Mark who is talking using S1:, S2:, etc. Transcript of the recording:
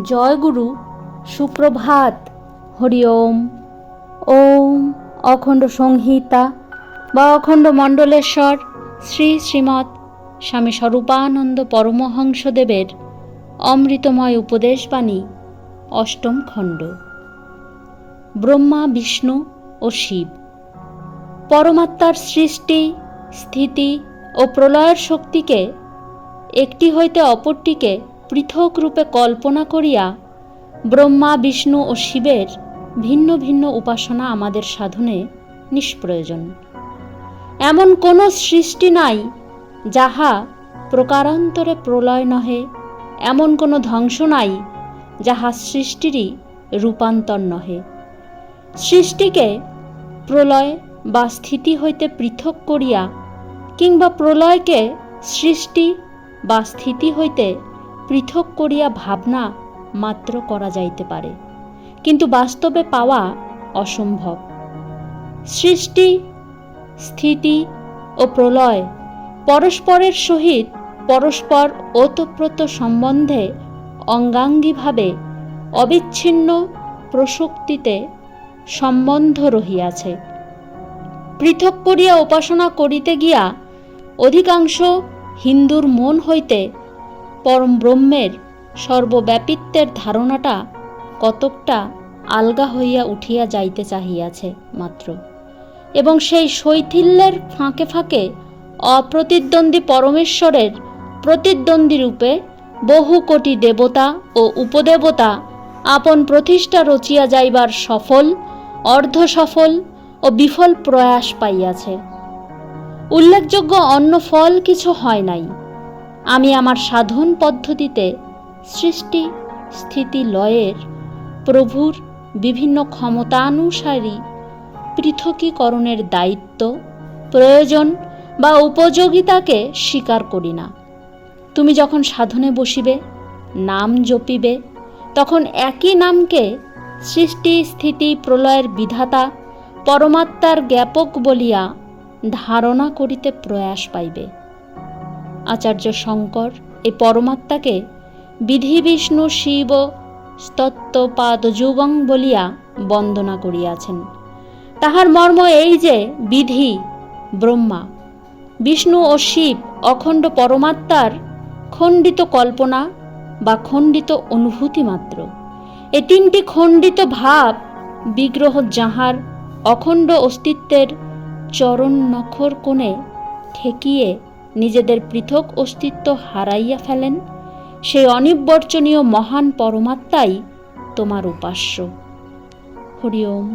S1: জয় গুরু সুপ্রভাত। হরি ওম ওম অখণ্ড সংহিতা বা অখণ্ড মণ্ডলেশ্বর শ্রী শ্রীমৎ স্বামী স্বরূপানন্দ পরমহংসদেবের অমৃতময় উপদেশবাণী, অষ্টম খণ্ড। ব্রহ্মা, বিষ্ণু ও শিব। পরমাত্মার সৃষ্টি, স্থিতি ও প্রলয়ের শক্তিকে একটি হইতে অপরটিকে পৃথক রূপে কল্পনা করিয়া ব্রহ্মা, বিষ্ণু ও শিবের ভিন্ন ভিন্ন উপাসনা আমাদের সাধনে নিষ্প্রয়োজন। এমন কোনো সৃষ্টি নাই যাহা প্রকারান্তরে প্রলয় নহে, এমন কোনো ধ্বংস নাই যাহা সৃষ্টিরই রূপান্তর নহে। সৃষ্টিকে প্রলয় বা স্থিতি হইতে পৃথক করিয়া কিংবা প্রলয়কে সৃষ্টি বা স্থিতি হইতে পৃথক করিয়া ভাবনা মাত্র করা যাইতে পারে। কিন্তু বাস্তবে পাওয়া অসম্ভব। সৃষ্টি, স্থিতি ও প্রলয় পরস্পরের সহিত পরস্পর ওতপ্রোত সম্বন্ধে অঙ্গাঙ্গিভাবে অবিচ্ছিন্ন প্রসক্তিতে সম্বন্ধ রহিয়াছে। পৃথক করিয়া উপাসনা করিতে গিয়া অধিকাংশ হিন্দুর মন হইতে পরম ব্রহ্মের সর্বব্যাপিত্বের ধারণাটা কতকটা আলগা হইয়া উঠিয়া যাইতে চাহিয়াছে মাত্র। এবং সেই শৈথিল্যের ফাঁকে ফাঁকে অপ্রতিদ্বন্দ্বী পরমেশ্বরের প্রতিদ্বন্দ্বী রূপে বহু কোটি দেবতা ও উপদেবতা আপন প্রতিষ্ঠা রচিয়া যাইবার সফল অর্ধ সফল ও বিফল প্রয়াস পাইয়াছে। উল্লেখযোগ্য অন্য ফল কিছু হয় নাই। আমি আমার সাধন পদ্ধতিতে সৃষ্টি, স্থিতি, লয়ের, প্রভুর বিভিন্ন ক্ষমতানুসারী পৃথকীকরণের দায়িত্ব, প্রয়োজন বা উপযোগিতাকে স্বীকার করি না। তুমি যখন সাধনে বসিবে, নাম জপিবে, তখন একই নামকে সৃষ্টি, স্থিতি, প্রলয়ের বিধাতা, পরমাত্মার জ্ঞাপক বলিয়া ধারণা করিতে প্রয়াস পাইবে। আচার্য শঙ্কর এই পরমাত্মাকে বিধি বিষ্ণু শিব স্তত্ত্বপাদযুগং বলিয়া বন্দনা করিয়াছেন। তাহার মর্ম এই যে, বিধি, ব্রহ্মা। বিষ্ণু ও শিব অখণ্ড পরমাত্মার খণ্ডিত কল্পনা বা খণ্ডিত অনুভূতি মাত্র। এ তিনটি খণ্ডিত ভাব বিগ্রহ যাহার অখণ্ড অস্তিত্বের চরণ নখর কোণে ঠেকিয়ে নিজেদের পৃথক অস্তিত্ব হারাইয়া ফেলেন। সেই অনিবর্চনীয় মহান পরমাত্মাই তোমার উপাস্য। হরি ওম